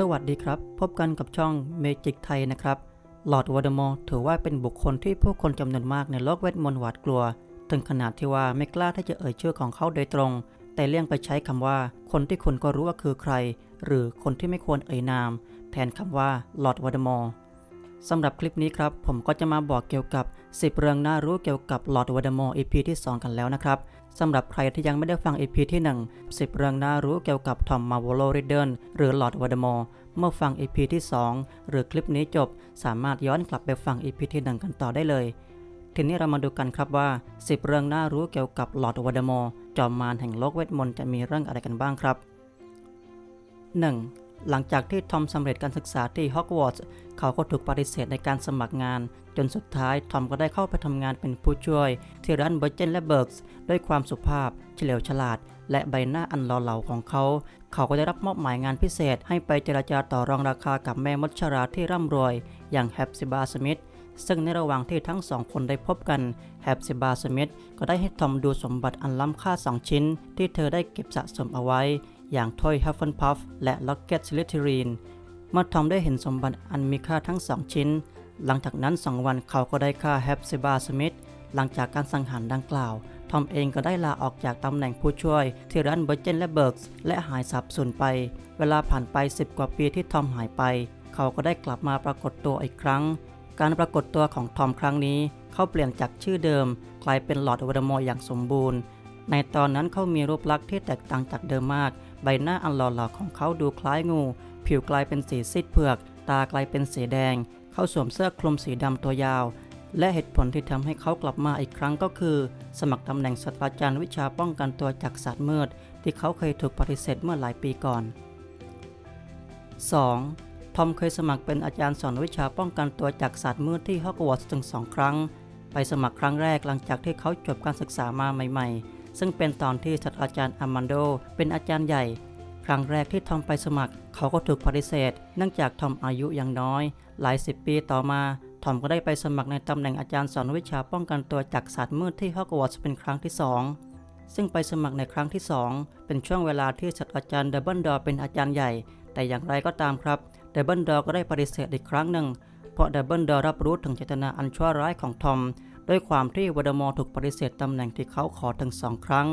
สวัสดีครับ พบกันกับช่อง Magic ไทยนะครับหลอดวอเดมอร์ถือว่าเป็นบุคคลที่ผู้คนจำนวนมากในโลกเวทมนต์หวาดกลัว ถึงขนาดที่ว่าไม่กล้าที่จะเอ่ยชื่อของเขาโดยตรง แต่เลี่ยงไปใช้คำว่า คนที่คุณก็รู้ว่าคือใคร หรือคนที่ไม่ควรเอ่ยนาม แทนคำว่าหลอดวอเดมอร์ สำหรับคลิปนี้ครับ ผมก็จะมาบอกเกี่ยวกับ 10 เรื่องน่ารู้เกี่ยวกับลอร์ดวอดมอร์ EP ที่ 2 กันแล้วนะครับสำหรับใครที่ยังไม่ได้ฟัง EP ที่ 1 10 เรื่องน่ารู้เกี่ยวกับทอมมาโวโลริเดนหรือลอร์ดวอดมอร์เมื่อฟัง EP ที่ 2 หรือคลิปนี้จบ สามารถย้อนกลับไปฟัง EP ที่ 1 กันต่อได้เลย ทีนี้เรามาดูกันครับว่า 10 เรื่องน่ารู้เกี่ยวกับลอร์ดวอดมอร์จอมมารแห่งโลกเวทมนต์จะมีเรื่องอะไรกันบ้างครับ 1. หลังจากที่ทอมสำเร็จการศึกษาที่ฮอกวอตส์เขาก็ถูกปฏิเสธในการสมัครงาน จนสุดท้ายทอมก็ได้เข้าไปทำงานเป็นผู้ช่วย ที่ร้านเบอร์เจนและเบิร์กส์ด้วยความสุภาพ เฉลียวฉลาด และใบหน้าอันหล่อเหลาของเขา เขาก็ได้รับมอบหมายงานพิเศษ ให้ไปเจราจาต่อรองราคากับแม่มดชราที่ร่ำรวย อย่างแฮปซิบาสมิธซึ่งในระหว่างที่ทั้งสองคนได้พบกันแฮปซิบาสมิธก็ได้ให้ทอมดูสมบัติอันล้ำค่าสองชิ้น ที่เธอได้เก็บสะสมเอาไว้ อย่างถ้อยฮัฟเฟิลพัฟและล็อกเก็ตสลิทเรีนเมื่อทอมได้เห็นสมบัติอันมีค่าทั้งสองชิ้น หลังจากนั้นสองวันเขาก็ได้ฆ่าแฮปซิบาสมิธหลังจากการสังหารดังกล่าว ทอมเองก็ได้ลาออกจากตำแหน่งผู้ช่วย ที่ร้านเบอร์เจนและเบิร์กส์และหายสับสูญไป เวลาผ่านไป 10 กว่าปีที่ทอมหายไป เขาก็ได้กลับมาปรากฏตัวอีกครั้ง การปรากฏตัวของทอมครั้งนี้ เขาเปลี่ยนจากชื่อเดิม กลายเป็นหลอดวอดมอร์อย่างสมบูรณ์ ในตอนนั้นเขามีรูปลักษณ์ที่แตกต่างจากเดิมมาก ใบหน้าอันหล่อหลาของเขาดูคล้ายงู ผิวกลายเป็นสีซีดเผือก ตากลายเป็นสีแดง เขาสวมเสื้อคลุมสีดำตัวยาว และเหตุผลที่ทำให้เขากลับมาอีกครั้งก็คือ สมัครตำแหน่งศาสตราจารย์วิชาป้องกันตัวจากศาสตร์มืด ที่เขาเคยถูกปฏิเสธเมื่อหลายปีก่อน 2. ทอมเคยสมัครเป็นอาจารย์สอนวิชาป้องกันตัวจากศาสตร์มืดที่ฮอกวอตส์ถึงสองครั้ง ไปสมัครครั้งแรกหลังจากที่เขาจบการศึกษามาใหม่ ๆ ซึ่งเป็นตอนที่ศาสตราจารย์อามันโด เป็นอาจารย์ใหญ่ ครั้งแรกที่ทอมไปสมัคร เขาก็ถูกปฏิเสธ เนื่องจากทอมอายุยังน้อย หลายสิบปีต่อมาทอมก็ได้ไปสมัครในตำแหน่งอาจารย์สอนวิชาป้องกันตัวจากศาสตร์มืดที่ฮอกวอตส์เป็นครั้งที่สองซึ่งไปสมัครในครั้งที่สองเป็นช่วงเวลาที่ศาสตราจารย์เดบเบิลดอร์เป็นอาจารย์ใหญ่ แต่อย่างไรก็ตามครับ เดบเบิลดอร์ก็ได้ปฏิเสธอีกครั้งหนึ่ง เพราะเดบเบิลดอร์รับรู้ถึงเจตนาอันชั่วร้ายของทอม ด้วยความที่วอดมอร์ถูกปฏิเสธตำแหน่งที่เขาขอถึงสองครั้ง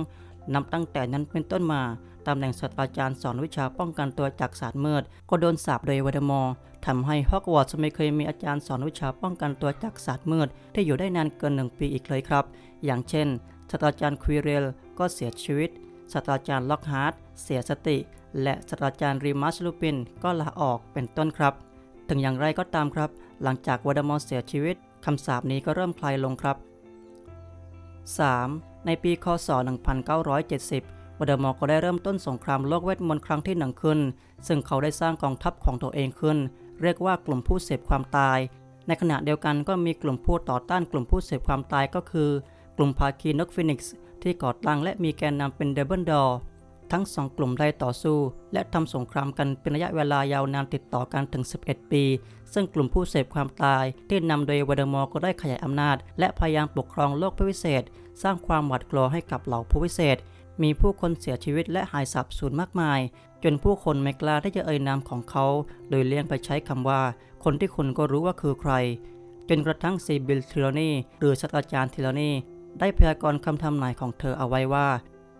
นับตั้งแต่นั้นเป็นต้นมาตำแหน่งศาสตราจารย์สอนวิชาป้องกันตัวจากศาสตร์มืดก็โดนสาปโดยวอดมอร์ทำให้ฮอกวอตส์ไม่เคยมีอาจารย์สอนวิชาป้องกันตัวจากศาสตร์มืด ที่อยู่ได้นานเกินหนึ่งปีอีกเลยครับ อย่างเช่นศาสตราจารย์ควีเรลก็เสียชีวิตศาสตราจารย์ล็อกฮาร์ดเสียสติ และศาสตราจารย์รีมัสลูปินก็ลาออกเป็นต้นครับ ถึงอย่างไรก็ตามครับ หลังจากวอดมอร์เสียชีวิต คำสาปนี้ก็เริ่มคลายลงครับ 3. ในปีคศ 1970วอดมอร์ก็ได้เริ่มต้นสงครามโลกเวทมนต์ครั้งที่หนึ่งขึ้น ซึ่งเขาได้สร้างกองทัพของตัวเองขึ้น เรียกว่ากลุ่มผู้เสพความตาย ในขณะเดียวกันก็มีกลุ่มผู้ต่อต้านกลุ่มผู้เสพความตายก็คือ กลุ่มภาคีนกฟินิกซ์ที่ก่อตั้งและมีแกนนำเป็นเดบิลดอร์ ทั้งสองกลุ่มได้ต่อสู้ และทำสงครามกันเป็นระยะเวลายาวนานติดต่อกันถึง 11 ปี ซึ่งกลุ่มผู้เสพความตาย ที่นำโดยวอดมอร์ก็ได้ขยายอำนาจ และพยายามปกครองโลกผู้วิเศษ สร้างความหวาดกลัวให้กับเหล่าผู้วิเศษ มีผู้คนเสียชีวิตและหายสับสูญมากมาย จนผู้คนไม่กล้าที่จะเอ่ยนามของเขา โดยเลี่ยงไปใช้คำว่า คนที่คุณก็รู้ว่าคือใคร จนกระทั่งซีบิลทิโลนีหรือศาสตราจารย์ทิโลนีได้พยากรณ์คำทำนายของเธอเอาไว้ว่า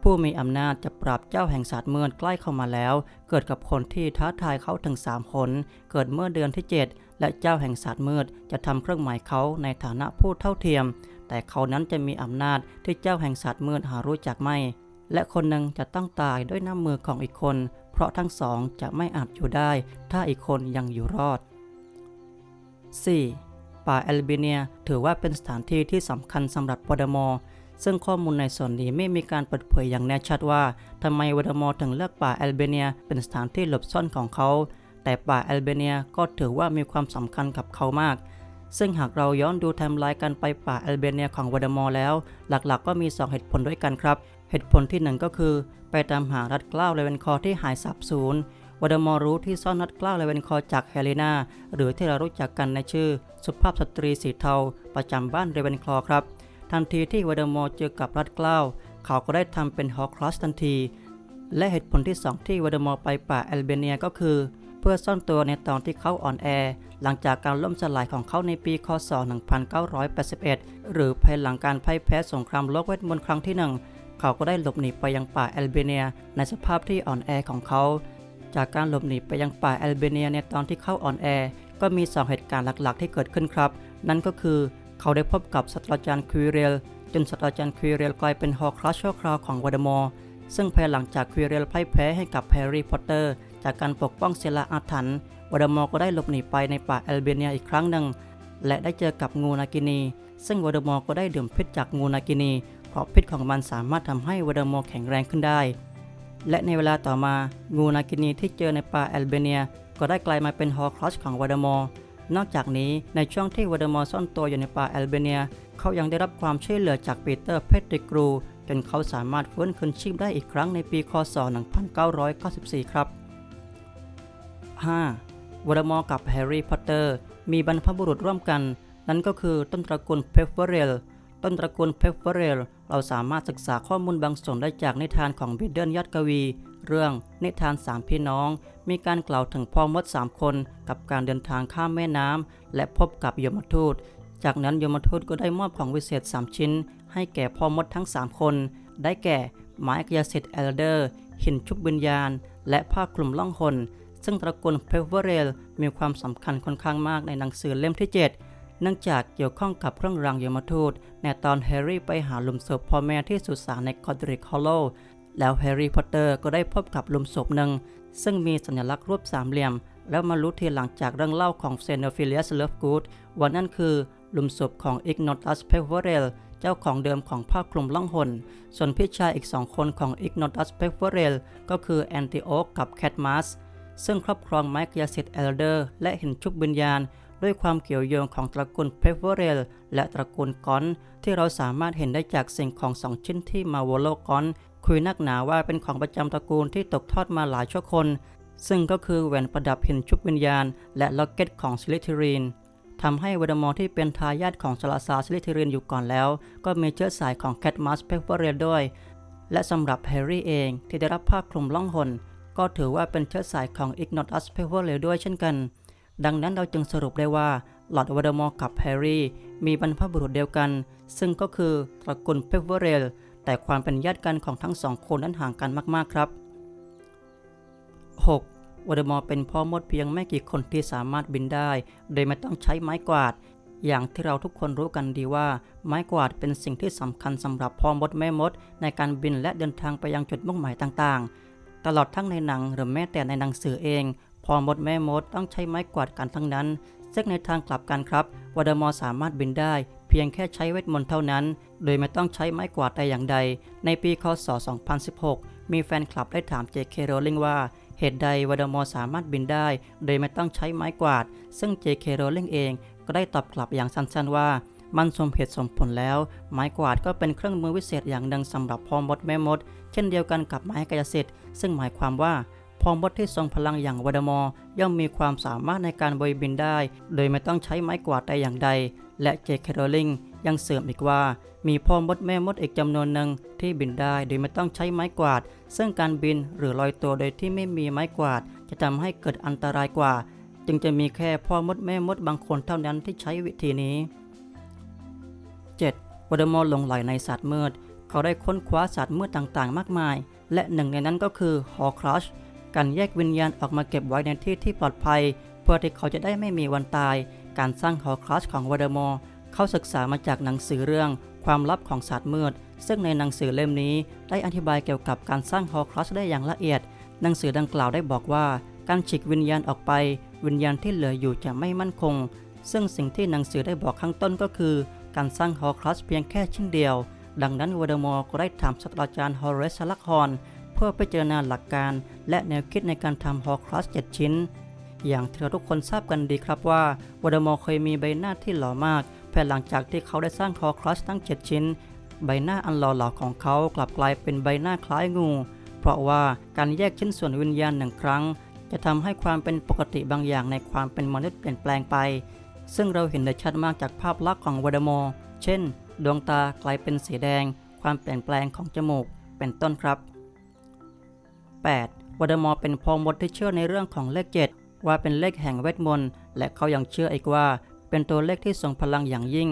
ผู้มีอำนาจจะปราบเจ้าแห่งศาสตร์เมืดใกล้เข้ามาแล้ว เกิดกับคนที่ท้าทายเขาถึง 3 คน เกิดเมื่อเดือนที่ 7 และเจ้าแห่งศาสตร์มืดจะทำเครื่องหมายเขาในฐานะผู้เท่าเทียม แต่เขานั้นจะมีอำนาจที่เจ้าแห่งศาสตร์มืดหารู้จักไม่ และคนหนึ่งจะต้องตายด้วยน้ำมือของอีกคน เพราะทั้งสองจะไม่อาจอยู่ได้ ถ้าอีกคนยังอยู่รอด 4. ป่าแอลเบเนียถือว่าเป็นสถานที่ที่สำคัญสำหรับวอดมอร์ ซึ่งข้อมูลในส่วนนี้ไม่มีการเปิดเผยอย่างแน่ชัดว่าทำไมวอดมอร์ถึงเลือกป่าแอลเบเนียเป็นสถานที่หลบซ่อนของเขา แต่ป่าแอลเบเนียก็ถือว่ามีความสำคัญกับเขามาก ซึ่งหากเราย้อนดูไทม์ไลน์การไปป่าแอลเบเนียของวอดมอร์แล้ว หลักๆ ก็มี 2 เหตุผลด้วยกันครับ เหตุผลที่ 1 ก็คือ ไปตามหารัดเกล้าเลเวนคอร์ที่หายสับสูญวอดมอร์รู้ที่ซ่อนนัดกล้าวเลเวนคอร์จากเฮเลนาหรือที่เรารู้จักกันในชื่อ สุภาพสตรีสีเทา ประจำบ้านเรเวนคอครับ ทันทีที่วอดมอร์เจอกับรัดเกล้าวเขาก็ได้ทำเป็นฮอครอสทันที และเหตุผลที่ 2 ที่วอดมอร์ไปป่าแอลเบเนียก็คือ เพื่อซ่อนตัวในตอนที่เขาอ่อนแอ หลังจากการล่มสลายของเขาในปีคศ 1981 หรือภายหลังการพ่ายแพ้สงครามโลกเวทมนต์ครั้งที่หนึ่งเขาก็ได้หลบหนีไปยังป่าแอลเบเนีย ในสภาพที่อ่อนแอของเขา จากการหลบหนีไปยังป่าแอลเบเนียในตอนที่เขาอ่อนแอ ก็มีสองเหตุการณ์หลักๆ ที่เกิดขึ้นครับ นั่นก็คือ เขาได้พบกับศาสตราจารย์ควีเรล จนศาสตราจารย์ควีเรลกลายเป็นฮอครัชชั่วคราวของวอเดมอร์ซึ่งภายหลังจากควีเรลพ่ายแพ้ให้กับแฮร์รี่พอตเตอร์ จากการปกป้องเซลาอาถรรพ์วอเดมอร์ก็ได้หลบหนีไปในป่าแอลเบเนียอีกครั้งหนึ่ง และได้เจอกับงูนากินี ซึ่งวอเดมอร์ก็ได้ดื่มพิษจากงูนากินี เพราะพิษของมันสามารถทำให้วอเดมอร์แข็งแรงขึ้นได้ และในเวลาต่อมา งูนากินีที่เจอในป่าแอลเบเนีย ก็ได้กลายมาเป็นฮอครัชของวอเดมอร์ นอกจากนี้ในช่วงที่วอเดมอร์ซ่อนตัวอยู่ในป่าแอลเบเนีย เขายังได้รับความช่วยเหลือจากปีเตอร์เพตติกรูจนเขาสามารถฟื้นคืนชีพได้อีกครั้งในปีคศ 1994 ครับ 5. วอเดมอร์กับแฮร์รี่พอตเตอร์มีบรรพบุรุษร่วมกัน นั่นก็คือต้นตระกูลเพฟเวอเรลต้นตระกูลเพฟเวอเรลเราสามารถศึกษาข้อมูลบางส่วนได้จากนิทานของบิดเดิลยอดกวี เรื่องนิทานสามพี่น้อง มีการกล่าวถึงพ่อมดสามคนกับการเดินทางข้ามแม่น้ำและพบกับยมทูต จากนั้นยมทูตก็ได้มอบของวิเศษ3ชิ้น ให้แก่พ่อมดทั้ง3คน ได้แก่ไม้กายสิทธิ์เอลเดอร์ หินชุบวิญญาณ และผ้าคลุมล่องหนซึ่งตระกูลเพเวอร์เรลมีความสำคัญค่อนข้างมากในหนังสือเล่มที่ 7 เนื่องจากเกี่ยวข้องกับเครื่องรางยมทูตในตอนแฮร์รี่ไปหาหลุมศพพ่อแม่ที่สุสานในคอดริกฮอลโล แล้วแฮร์รี่พอตเตอร์ก็ได้พบกับหลุมศพหนึ่ง ซึ่งมีสัญลักษณ์รูปสามเหลี่ยม แล้วมารู้ทีหลังจากเรื่องเล่าของเซโนฟิเลียสเลฟกูดว่านั่นคือหลุมศพของอิกนอตัสเพเวอร์เรลเจ้าของเดิมของผ้าคลุมล่องหน ส่วนพี่ชายอีกสองคนของอิกนอตัสเพเวอร์เรลก็คือแอนติโอคกับแคทมัสซึ่งครอบครองไม้กายสิทธิ์เอลเดอร์และหินชุบวิญญาณ ด้วยความเกี่ยวโยงของตระกูลเพเวอร์เรลและตระกูลกอนที่เราสามารถเห็นได้จากสิ่งของสองชิ้นที่มาโวโลกอน คุยนักหนาว่าเป็นของประจำตระกูลที่ตกทอดมาหลายชั่วคน ซึ่งก็คือแหวนประดับหินชุบวิญญาณ และล็อกเก็ตของสลิทรีนทำให้วอดมอร์ที่เป็นทายาทของสลาซาสลิทรีนอยู่ก่อนแล้ว ก็มีเชื้อสายของแคทมัสเพเวอร์เรลด้วย และสำหรับแฮร์รี่เองที่ได้รับผ้าคลุมล่องหนก็ถือว่าเป็นเชื้อสายของอิกนอตัสเพเวอร์เรลด้วยเช่นกัน ดังนั้นเราจึงสรุปได้ว่าหลอดวอดมอร์กับแฮร์รี่มีบรรพบุรุษเดียวกัน ซึ่งก็คือตระกูลเพเวอร์เรล แต่ความเป็นญาติกันของทั้งสองคนนั้นห่างกันมากๆครับ 6. วอเดมอร์เป็นพ่อมดเพียงไม่กี่คนที่สามารถบินได้ โดยไม่ต้องใช้ไม้กวาด อย่างที่เราทุกคนรู้กันดีว่า ไม้กวาดเป็นสิ่งที่สำคัญสำหรับพ่อมดแม่มด ในการบินและเดินทางไปยังจุดมุ่งหมายต่างๆ ตลอดทั้งในหนังหรือแม้แต่ในหนังสือเองพ่อมดแม่มดต้องใช้ไม้กวาดกันทั้งนั้นซึ่งในทางกลับกันครับวอเดมอร์สามารถบินได้ พียงแค่ใช้เวทมนต์เท่านั้น โดยไม่ต้องใช้ไม้กวาดแต่อย่างใด ในปีคศ 2016 มีแฟนคลับได้ถามเจเคโรลิงว่าเหตุใดวอเดมอร์สามารถบินได้ โดยไม่ต้องใช้ไม้กวาด ซึ่งเจเคโรลิงเองก็ได้ตอบกลับอย่างสั้นๆว่า มันสมเหตุสมผลแล้ว ไม้กวาดก็เป็นเครื่องมือวิเศษอย่างหนึ่งสำหรับพ่อมดแม่มด เช่นเดียวกันกับไม้กายสิทธิ์ ซึ่งหมายความว่า พ่อมดที่ทรงพลังอย่างวดมอย่อมมีความสามารถในการบริบินได้ โดยไม่ต้องใช้ไม้กวาดแต่อย่างใด และเจคแคโรลิงยังเสริมอีกว่า มีพ่อมดแม่มดอีกจำนวนหนึ่งที่บินได้โดยไม่ต้องใช้ไม้กวาด ซึ่งการบินหรือลอยตัวโดยที่ไม่มีไม้กวาด จะทำให้เกิดอันตรายกว่า จึงจะมีแค่พ่อมดแม่มดบางคนเท่านั้นที่ใช้วิธีนี้ 7. วอดมอร์หลงไหลในสัตว์มืด เขาได้ค้นคว้าสัตว์มืดต่างๆ มากมาย และหนึ่งในนั้นก็คือฮอครัช การแยกวิญญาณออกมาเก็บไว้ในที่ที่ปลอดภัย เพื่อที่เขาจะได้ไม่มีวันตาย การสร้างฮอครัชของวอดมอร์เขาศึกษามาจากหนังสือเรื่อง ความลับของศาสตร์มืด ซึ่งในหนังสือเล่มนี้ได้อธิบายเกี่ยวกับการสร้างฮอครัชได้อย่างละเอียด หนังสือดังกล่าวได้บอกว่า การฉีกวิญญาณออกไป วิญญาณที่เหลืออยู่จะไม่มั่นคง ซึ่งสิ่งที่หนังสือได้บอกข้างต้นก็คือ การสร้างฮอครัชเพียงแค่ชิ้นเดียว ดังนั้นวอดมอร์ก็ได้ถามศาสตราจารย์ฮอร์เรสลักฮอน เพื่อไปเจารณาหลักการ และแนวคิดในการทำฮอครัส7 ชิ้น อย่างที่เราทุกคนทราบกันดีครับว่าวอดมอร์เคยมีใบหน้าที่หล่อมากภายหลังจากที่เขาได้สร้างฮอครัสทั้ง 7 ชิ้น ใบหน้าอันหล่อเหลาของเขากลับกลายเป็นใบหน้าคล้ายงู เพราะว่าการแยกชิ้นส่วนวิญญาณหนึ่งครั้ง จะทำให้ความเป็นปกติบางอย่างในความเป็นมนุษย์เปลี่ยนแปลงไป ซึ่งเราเห็นได้ชัดมากจากภาพลักษณ์ของวอดมอร์เช่น ดวงตากลายเป็นสีแดง ความเปลี่ยนแปลงของจมูก เป็นต้นครับ 8. วอดมอร์เป็นพ่อมดที่เชื่อในเรื่องของเลข 7 ว่าเป็นเลขแห่งเวทมนต์ และเขายังเชื่ออีกว่า เป็นตัวเลขที่ทรงพลังอย่างยิ่ง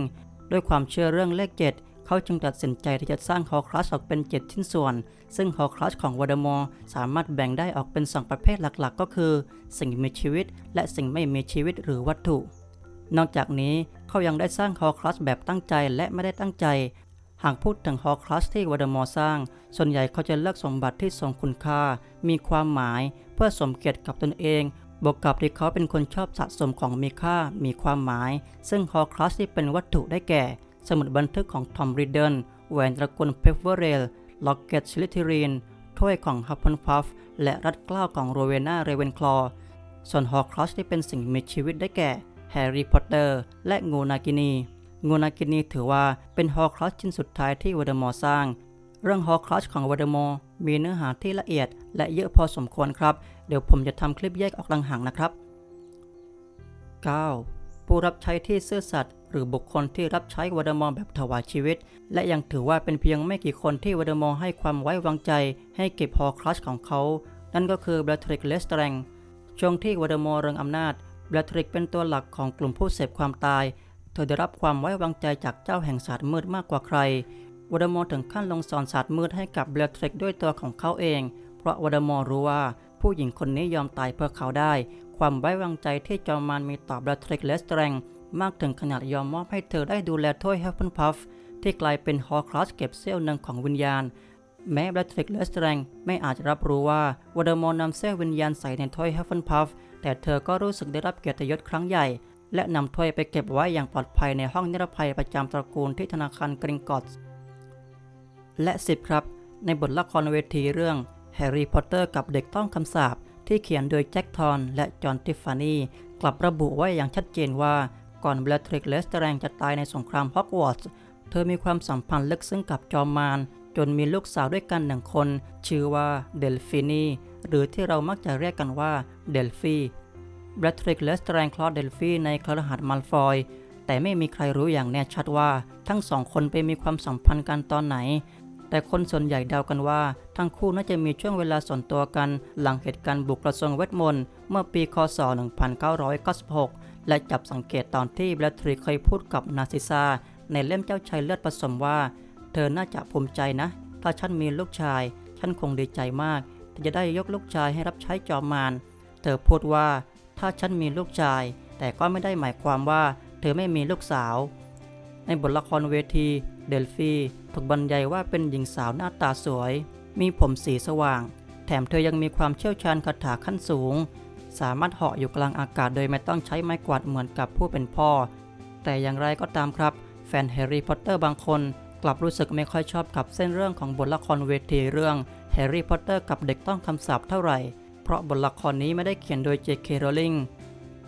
ด้วยความเชื่อเรื่องเลข 7 เขาจึงตัดสินใจที่จะสร้างฮอครัสออกเป็น 7 ชิ้นส่วน ซึ่งฮอครัสของวอเดมอร์สามารถแบ่งได้ออกเป็น 2 ประเภทหลักๆ ก็คือ สิ่งมีชีวิต และสิ่งไม่มีชีวิตหรือวัตถุ นอกจากนี้เขายังได้สร้างฮอครัสแบบตั้งใจและไม่ได้ตั้งใจ หากพูดถึงฮอครัสที่วอเดมอร์สร้าง ส่วนใหญ่เขาจะเลือกสมบัติที่ทรงคุณค่า มีความหมาย เพื่อสมเกียรติกับตนเอง บวกกับที่เขาเป็นคนชอบสะสมของมีค่า มีความหมาย ซึ่งฮอครัสที่เป็นวัตถุได้แก่ สมุดบันทึกของทอมริดเดิลแหวนตระกูลเพฟเวอร์เรลล็อกเก็ตสลิทิรีนถ้วยของฮับเพิลพัฟและรัดเกล้าของโรเวนาเรเวนคลอ ส่วนฮอครัสที่เป็นสิ่งมีชีวิตได้แก่แฮร์รี่พอตเตอร์และงูนากินี งูนากินีถือว่าเป็นฮอครัสชิ้นสุดท้ายที่วอเดมอร์สร้าง เรื่องฮอครัสของวอเดมอร์มีเนื้อหาที่ละเอียด และเยอะพอสมควรครับ เดี๋ยวผมจะทำคลิปแยกออกลังหังนะครับ 9. ผู้รับใช้ที่ซื่อสัตย์หรือบุคคลที่รับใช้วอเดมอร์แบบถวายชีวิต และยังถือว่าเป็นเพียงไม่กี่คนที่วอเดมอร์ให้ความไว้วางใจ ให้เก็บฮอครัสของเขา นั่นก็คือเบลทริกเลสเตรงช่วงที่วอเดมอร์เริงอำนาจเบลทริกเป็นตัวหลักของกลุ่มผู้เสพความตาย เธอได้รับความไว้วางใจจากเจ้าแห่งศาสตร์มืดมากกว่าใครวอเดมอร์ถึงขั้นลงสอนศาสตร์มืดให้กับเบลทริกด้วยตัวของเขาเอง เพราะวอเดมอร์รู้ว่าผู้หญิงคนนี้ยอมตายเพื่อเขาได้ ความไว้วางใจที่จอมมารมีต่อเบลทริกเลสเตรงมากถึงขนาดยอมมอบให้เธอได้ดูแลถ้วยเฮฟเฟนพัฟที่กลายเป็นฮอครัสเก็บเซี่ยวหนึ่งของวิญญาณ แม้แบลทริกเลสเตรงไม่อาจจะรับรู้ว่าวอเดมอร์นำเซี่ยววิญญาณใส่ในถ้วยเฮฟเฟนพัฟแต่เธอก็รู้สึกได้รับเกียรติยศครั้งใหญ่ และนำถ้วยไปเก็บไว้อย่างปลอดภัยในห้องนิรภัยประจำตระกูลที่ธนาคารกริงกอตส์และ 10 ครับ ในบทละครเวทีเรื่องแฮร์รี่พอตเตอร์กับเด็กต้องคำสาปที่เขียนโดยแจ็คทอนและจอห์นติฟฟานีกลับระบุไว้อย่างชัดเจนว่าก่อนเบลทริกเลสเตอรงจะตายในสงครามฮอกวอตส์เธอมีความสัมพันธ์ลึกซึ้งกับจอมมารจนมีลูกสาวด้วยกันหนึ่งคน ชื่อว่าเดลฟินีหรือที่เรามักจะเรียกกันว่าเดลฟี แบทริกเลสเตรงคลอดเดลฟีในครหัสมัลฟอย แต่ไม่มีใครรู้อย่างแน่ชัดว่า ทั้งสองคนไปมีความสัมพันธ์กันตอนไหน แต่คนส่วนใหญ่เดากันว่า ทั้งคู่น่าจะมีช่วงเวลาส่วนตัวกัน หลังเหตุการณ์บุกกระทรวงเวทมนต์เมื่อปีคศ 1996 และจับสังเกตตอนที่แบทริกเคยพูดกับนาซิซาในเล่มเจ้าชายเลือดผสมว่า เธอน่าจะภูมิใจนะ ถ้าฉันมีลูกชาย ฉันคงดีใจมากที่จะได้ยกลูกชายให้รับใช้จอมมารเธอพูดว่า ถ้าฉันมีลูกชาย แต่ก็ไม่ได้หมายความว่า เธอไม่มีลูกสาว ในบทละครเวที เดลฟีถูกบรรยายว่าเป็นหญิงสาวหน้าตาสวย มีผมสีสว่าง แถมเธอยังมีความเชี่ยวชาญคาถาขั้นสูง สามารถเหาะอยู่กลางอากาศโดยไม่ต้องใช้ไม้กวาดเหมือนกับผู้เป็นพ่อ แต่อย่างไรก็ตามครับ แฟนแฮร์รี่พอตเตอร์บางคนกลับรู้สึกไม่ค่อยชอบกับเส้นเรื่องของบทละครเวทีเรื่องแฮร์รี่พอตเตอร์กับเด็กต้องคำสาปเท่าไหร่ ราะบทละครนี้ไม่ได้เขียนโดยเจคเคโรลิง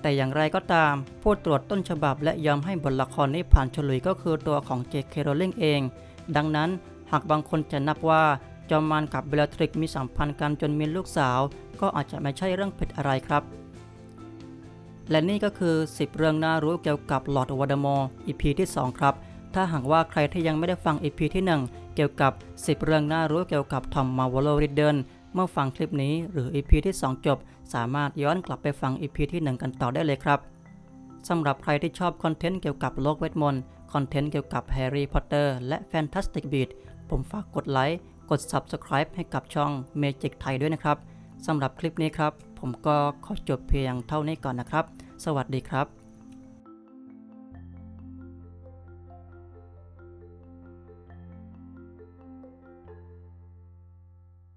แต่อย่างไรก็ตาม ผู้ตรวจต้นฉบับและยอมให้บทละครนี้ผ่านฉลุยก็คือตัวของเจคเคโรลิงเอง ดังนั้นหากบางคนจะนับว่าจอมมารกับเบลทริกมีสัมพันธ์กันจนมีลูกสาว ก็อาจจะไม่ใช่เรื่องผิดอะไรครับ และนี่ก็คือ 10 เรื่องน่ารู้เกี่ยวกับลอร์ดวอเดมอร์ EP ที่ 2 ครับ ถ้าหากว่าใครที่ยังไม่ได้ฟัง EP ที่ 1 เกี่ยวกับ 10 เรื่องน่ารู้เกี่ยวกับทอมมาวโลริดเดิน เมื่อฟังคลิปนี้หรือ EP ที่ 2 จบ สามารถย้อนกลับไปฟัง EP ที่ 1 กันต่อได้เลยครับสำหรับใครที่ชอบคอนเทนต์เกี่ยวกับโลกเวทมนต์คอนเทนต์เกี่ยวกับแฮร์รี่พอตเตอร์และ Fantastic Beat ผมฝากกดไลค์กด Subscribe ให้กับช่อง Magic ไทยด้วยนะครับสำหรับคลิปนี้ครับ ผมก็ขอจบเพียงเท่านี้ก่อนนะครับ สวัสดีครับ